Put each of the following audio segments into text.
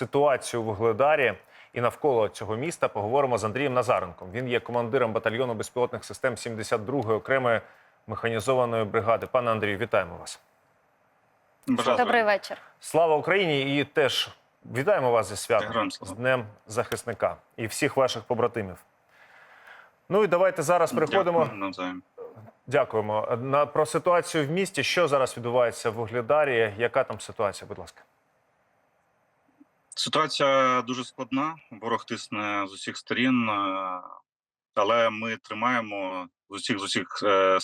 ситуацію в Вугледарі і навколо цього міста поговоримо з Андрієм Назаренком. Він є командиром батальйону безпілотних систем 72-ї окремої механізованої бригади. Пане Андрію, вітаємо вас. Добрий вечір. Слава Україні! І теж вітаємо вас зі святом з. Днем захисника і всіх ваших побратимів. Ну і давайте зараз переходимо. Дякую. Дякуємо. На про ситуацію в місті. Що зараз відбувається в Вугледарі? Яка там ситуація? Будь ласка. Ситуація дуже складна. Ворог тисне з усіх сторін, е, але ми тримаємо з усіх з усіх е,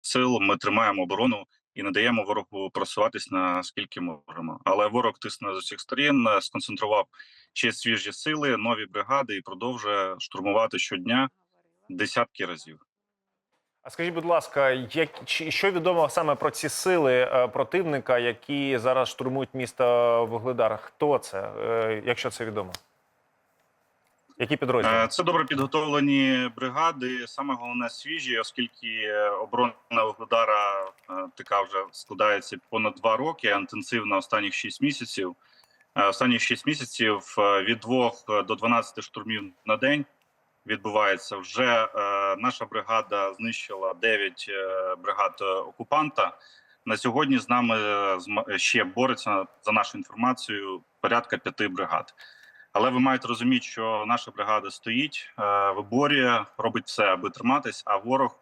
сил. Ми тримаємо оборону і не даємо ворогу просуватись наскільки можемо. Але ворог тисне з усіх сторін, е, сконцентрував ще свіжі сили, нові бригади і продовжує штурмувати щодня десятки разів. А скажіть, будь ласка, як що відомо саме про ці сили е, противника, які зараз штурмують місто Вугледар? Хто це, е, якщо це відомо? Які підрозділи? Е, Це добре підготовлені бригади. Саме головне свіжі, оскільки оборона Вугледара така вже складається понад два роки, інтенсивно останніх 6 місяців. Останні 6 місяців від 2 до 12 штурмів на день відбувається. Вже е, наша бригада знищила 9 е, бригад е, окупанта. На сьогодні з нами е, ще бореться за нашу інформацією порядка п'яти бригад. Але ви маєте розуміти, що наша бригада стоїть, виборює, робить все, аби триматись. А ворог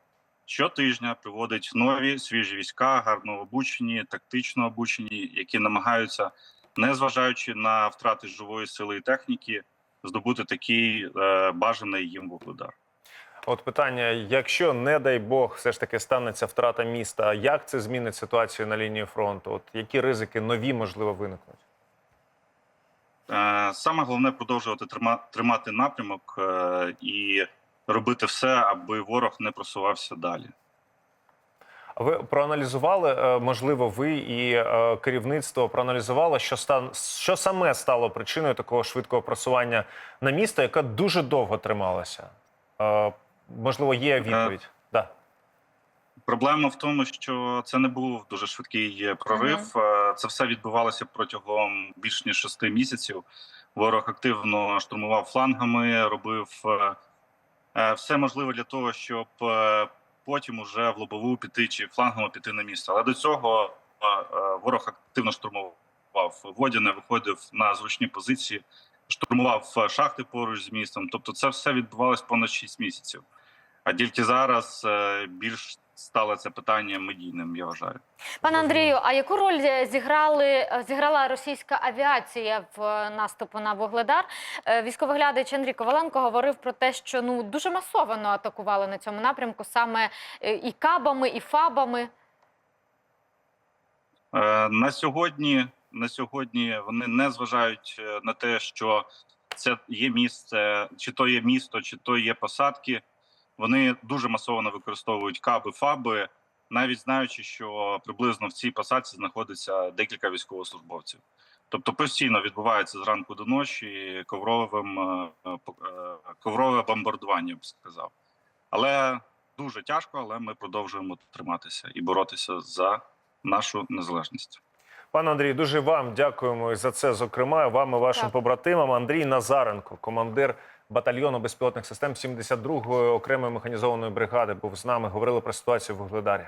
щотижня приводить нові свіжі війська, гарно обучені, тактично обучені, які намагаються, незважаючи на втрати живої сили і техніки, здобути такий е, бажаний їм вугледар. От питання: якщо, не дай Бог, все ж таки станеться втрата міста, як це змінить ситуацію на лінії фронту? От які ризики нові можливо виникнуть? Е, Саме головне продовжувати трима- тримати напрямок е, і робити все, аби ворог не просувався далі. Ви проаналізували, е, можливо, ви і е, керівництво проаналізувало, що стан що саме стало причиною такого швидкого просування на місто, яке дуже довго трималося? Е, Можливо, є відповідь. Да. Проблема в тому, що це не був дуже швидкий прорив. Е, Це все відбувалося протягом більш ніж шести місяців. Ворог активно штурмував флангами, робив все можливе для того, щоб потім уже в лобову піти чи флангом піти на місце. Але до цього ворог активно штурмував Водяне, виходив на зручні позиції, штурмував е, шахти поруч з містом. Тобто, це все відбувалось понад 6 місяців. А тільки зараз е, більш стало це питання медійним, я вважаю. Пане Андрію, а яку роль е, зіграли е, зіграла російська авіація в е, наступу на Вугледар? Е, Військовий глядач Андрій Коваленко говорив про те, що ну дуже масово атакували на цьому напрямку саме і кабами, і фабами. На сьогодні, на сьогодні вони не зважають на те, що це є місце, чи то є місто, чи то є посадки. Вони дуже масово використовують каби, фаби, навіть знаючи, що приблизно в цій посадці знаходиться декілька військовослужбовців. Тобто постійно відбувається зранку до ночі ковровим е, е, е, коврове бомбардування, я б сказав. Але дуже тяжко, але ми продовжуємо триматися і боротися за нашу незалежність. Пане Андрій, дуже вам дякуємо за це. Зокрема, вам і вашим Так. побратимам. Андрій Назаренко, командир батальйону безпілотних систем 72-ї окремої механізованої бригади, був з нами. Говорили про ситуацію в Вугледарі.